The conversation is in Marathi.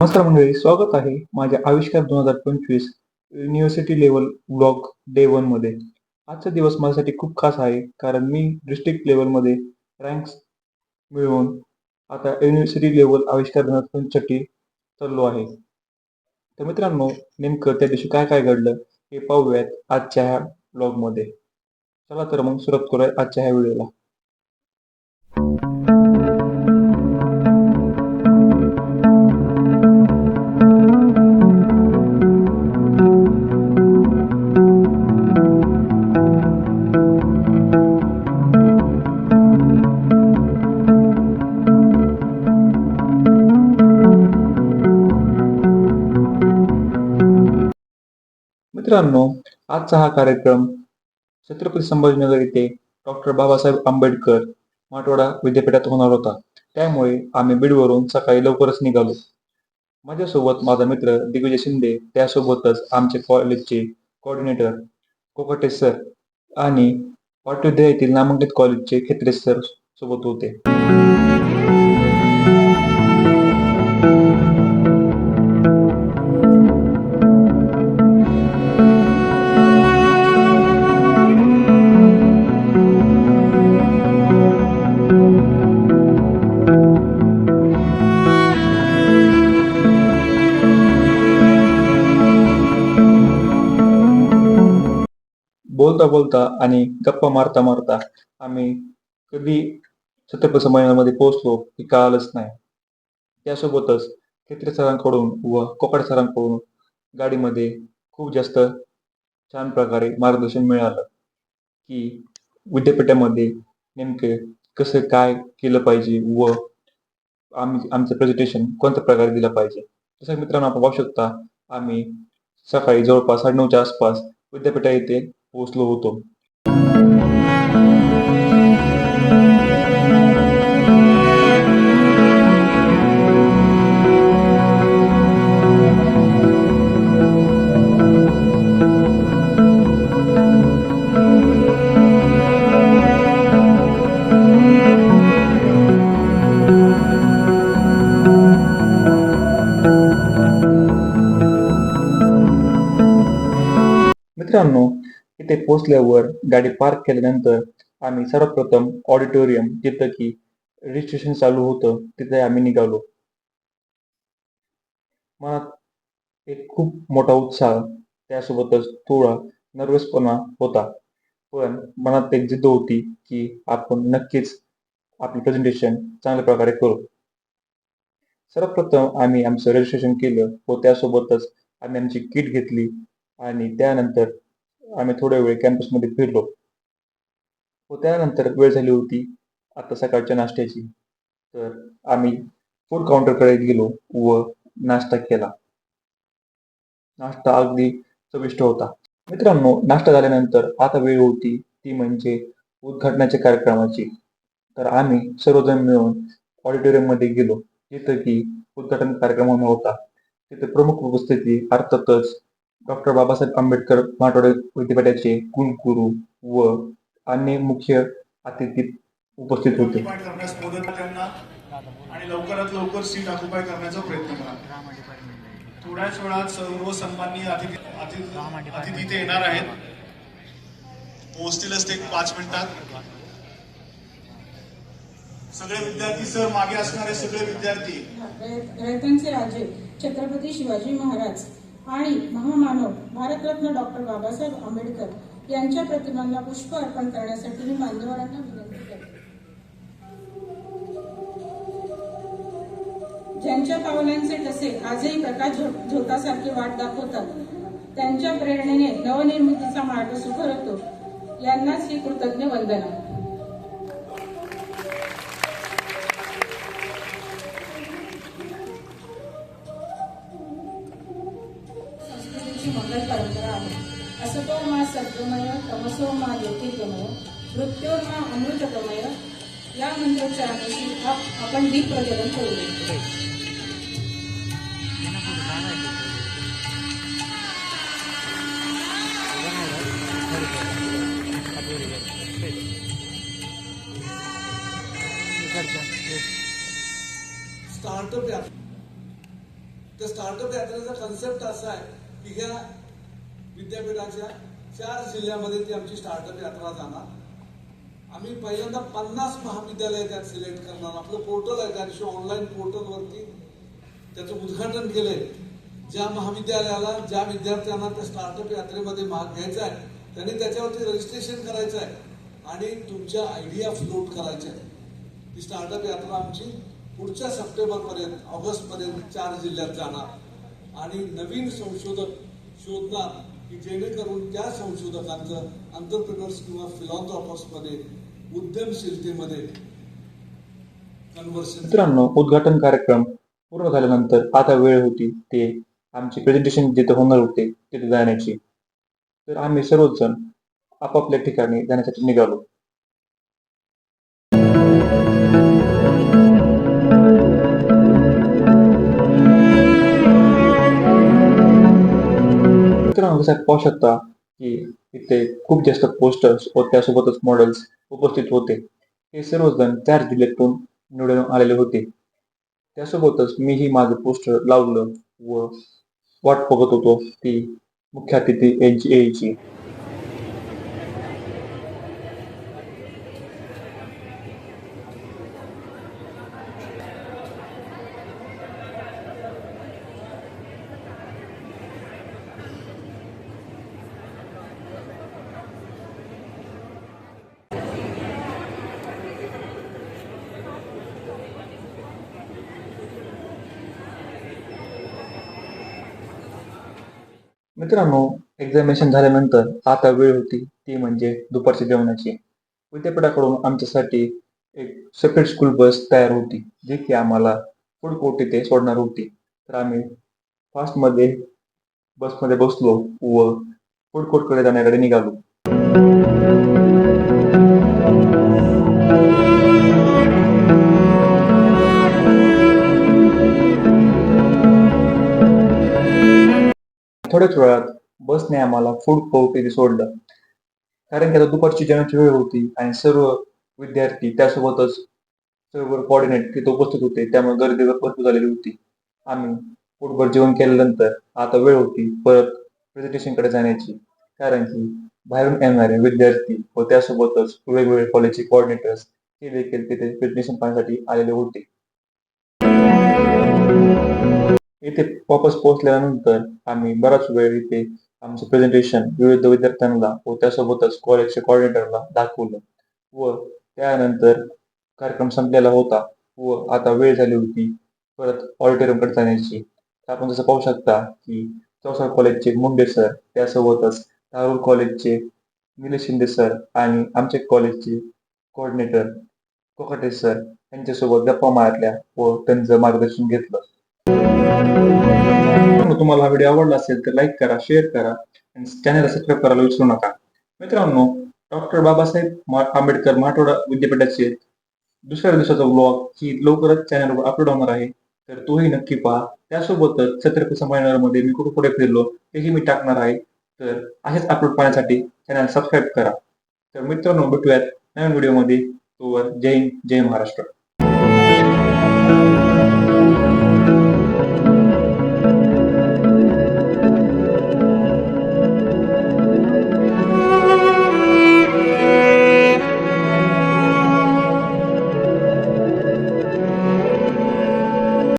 नमस्कार मंडळी स्वागत आहे माझ्या आविष्कार दोन हजार पंचवीस युनिव्हर्सिटी लेवल ब्लॉग डे वनमध्ये. आजचा दिवस माझ्यासाठी खूप खास आहे कारण मी डिस्ट्रिक्ट लेवलमध्ये रँक्स मिळवून आता युनिव्हर्सिटी लेवल आविष्कार दोन हजार पंचसाठी चाललो आहे. तर मित्रांनो नेमकं त्या दिवशी काय काय घडलं हे पाहूयात आजच्या ह्या ब्लॉगमध्ये चला तर मग सुरुवात करूया आजच्या ह्या व्हिडिओला मित्रांनो आजचा हा कार्यक्रम छत्रपती संभाजीनगर येथे डॉक्टर बाबासाहेब आंबेडकर मराठवाडा विद्यापीठात होणार होता. त्यामुळे आम्ही बीडवरून सकाळी लवकरच निघालो. माझ्यासोबत माझा मित्र दिग्विजय शिंदे त्यासोबतच आमचे कॉलेजचे कोऑर्डिनेटर कोकटे सर आणि पाटविद्या येथील नामांकित कॉलेजचे खेत्रे सर सोबत होते. बोलता बोलता आणि गप्पा मारता मारता आम्ही कधी छत्रपती संभाजीनगरमध्ये पोहोचलो हे कळालंच नाही. त्यासोबतच खेत्रे सरांकडून व कोकड सरांकडून गाडीमध्ये खूप जास्त छान प्रकारे मार्गदर्शन मिळालं की विद्यापीठामध्ये नेमके कसं काय केलं पाहिजे व आम्ही आमचं प्रेझेंटेशन कोणत्या प्रकारे दिलं पाहिजे. तसं मित्रांनो आपण पाहू शकता आम्ही सकाळी जवळपास साडेनऊच्या आसपास विद्यापीठा येथे पोहोचलो होतो मित्रांनो इथे पोहोचल्यावर गाडी पार्क केल्यानंतर आम्ही सर्वप्रथम ऑडिटोरियम जिथं की रजिस्ट्रेशन चालू होतं तिथे आम्ही निघालो. मनात एक खूप मोठा उत्साह त्यासोबतच थोडा नर्वसपणा होता. पण मनात एक जिद्द होती की आपण नक्कीच आपली प्रेझेंटेशन चांगल्या प्रकारे करू. सर्वप्रथम आम्ही आमचं रजिस्ट्रेशन केलं व त्यासोबतच आम्ही आमची किट घेतली आणि त्यानंतर आम्ही थोड्या वेळ कॅम्पसमध्ये फिरलो. व त्यानंतर वेळ झाली होती आता सकाळच्या नाश्त्याची. तर आम्ही फूड काउंटरकडे गेलो व नाश्ता केला. नाश्ता अगदी चविष्ट होता. मित्रांनो नाश्ता झाल्यानंतर आता वेळ होती ती म्हणजे उद्घाटनाच्या कार्यक्रमाची. तर आम्ही सर्वजण मिळून ऑडिटोरियममध्ये गेलो. जिथं की उद्घाटन कार्यक्रम होता. तिथे प्रमुख उपस्थिती अर्थातच डॉक्टर बाबासाहेब आंबेडकर मराठवाडा विद्यापीठाचे कुलगुरू व अन्य मुख्य अतिथी उपस्थित होते. आणि लवकरात लवकर सीट ऑक्युपाय करण्याचा प्रयत्न करा. थोड्याच वेळात सर्व सन्माननीय अतिथी इथे येणार आहेत. पोहोचतीलच ते पाच मिनिटात. सगळे विद्यार्थी सर मागे असणारे सगळे विद्यार्थी. राजे छत्रपती शिवाजी महाराज. आणि महामानव भारतरत्न डॉक्टर बाबासाहेब आंबेडकर यांच्या प्रतिमांना पुष्प अर्पण करण्यासाठी मी मान्यवरांना विनंती करते. ज्यांच्या पावलांचे ठसे आजही प्रकाश झो- झोतासारखे वाट दाखवतात त्यांच्या प्रेरणेने नवनिर्मितीचा मार्ग सुकर होतो यांनाच ही कृतज्ञ वंदना. संस्कृतीची मंगल परंपरा आहे. असतो मा सत्वमय तमसो मा ज्योतिर्गमय मृत्योर मा अमृतगमय या मंत्रोच्चारणाशी आपण दीप प्रज्वलन करू. स्टार्टअप तर स्टार्टअप यात्रेचा कन्सेप्ट असा आहे. की ह्या विद्यापीठाच्या चार जिल्ह्यामध्ये ती आमची स्टार्टअप यात्रा जाणार. आम्ही पहिल्यांदा पन्नास महाविद्यालय त्यात सिलेक्ट करणार. आपलं पोर्टल आहे त्या दिवशी ऑनलाईन पोर्टलवरती त्याचं उद्घाटन केलंय. ज्या महाविद्यालयाला ज्या विद्यार्थ्यांना त्या स्टार्टअप यात्रेमध्ये भाग घ्यायचा आहे त्यांनी त्याच्यावरती रजिस्ट्रेशन करायचं आहे आणि तुमच्या आयडिया फ्लोट करायच्या आहेत. ती स्टार्टअप यात्रा आमची पुढच्या सप्टेंबरपर्यंत ऑगस्टपर्यंत चार जिल्ह्यात जाणार. आणि नवीन संशोधक शोधणार की जेणेकरून त्या संशोधकांचं अंतरप्रिनर्स किंवा फिलॉन्थॉपर्समध्ये उद्यमशीलतेमध्ये कन्व्हर्सन मित्रांनो उद्घाटन कार्यक्रम पूर्ण झाल्यानंतर आता वेळ होती ते आमचे प्रेझेंटेशन जिथे होणार होते तिथे जाण्याची. तर आम्ही सर्वजण आपापल्या ठिकाणी जाण्यासाठी निघालो. मित्रांनो पाहू शकता की इथे खूप जास्त पोस्टर्स व त्यासोबतच मॉडेल्स उपस्थित होते. हे सर्वजण चार जिल्ह्यातून निवडून आलेले होते. त्यासोबतच मीही माझं पोस्टर लावलं व वाट बघत होतो ती मुख्य अतिथी यांची यायची मित्रांनो एक्झामिनेशन झाल्यानंतर आता वेळ होती ती म्हणजे दुपारच्या जेवणाची. विद्यापीठाकडून आमच्यासाठी एक सेपरेट स्कूल बस तयार होती जी की आम्हाला फूड कोर्ट इथे सोडणार होती. तर आम्ही फास्टमध्ये बसमध्ये बसलो व फूड कोर्टकडे जाण्याकडे निघालो. थोड्याच वेळात बसने आम्हाला फूड कोर्ट येथे सोडलं. कारण की आता दुपारची जेवणाची वेळ होती आणि सर्व विद्यार्थी त्यासोबतच सर्व कोऑर्डिनेट तिथे उपस्थित होते. त्यामुळे गर्दी भरपूर झालेली होती. आम्ही पोटभर जेवण केल्यानंतर आता वेळ होती परत प्रेझेंटेशनकडे कडे जाण्याची. कारण की बाहेरून येणारे विद्यार्थी व त्यासोबतच वेगवेगळे कॉलेजचे कोऑर्डिनेटर्स हे देखील तिथे प्रेझेंटेशन पाहण्यासाठी आलेले होते. इथे वापस पोहोचल्यानंतर आम्ही बराच वेळ इथे आमचं प्रेझेंटेशन विविध विद्यार्थ्यांना व त्यासोबतच कॉलेजच्या कॉर्डिनेटरला दाखवलं व त्यानंतर कार्यक्रम संपलेला होता व आता वेळ झाली होती परत ऑडिटोरियमकडे जाण्याची. आपण जसं पाहू शकता की चौसाळ कॉलेजचे मुंडे सर त्यासोबतच धारूर कॉलेजचे निलेश शिंदे सर आणि आमचे कॉलेजचे कोऑर्डिनेटर कोकाटे सर यांच्यासोबत गप्पा मारल्या व त्यांचं मार्गदर्शन घेतलं. तुम्हाला हा व्हिडिओ आवडला असेल तर लाईक करा शेअर करा आणि चॅनलला सबस्क्राईब करायला विसरू नका. मित्रांनो डॉक्टर बाबासाहेब आंबेडकर मराठवाडा विद्यापीठाचे दुसऱ्या दिवसाचा ब्लॉग ही लवकरच चॅनलवर अपलोड होणार आहे. तर तोही नक्की पहा. त्यासोबतच छत्रपती संभाजीनगरमध्ये मी कुठे पुढे फिरलो तेही मी टाकणार आहे. तर असेच अपलोड पाहण्यासाठी चॅनल सबस्क्राईब करा. तर मित्रांनो भेटूयात नवीन व्हिडिओमध्ये तोवर जय हिंद जय महाराष्ट्र.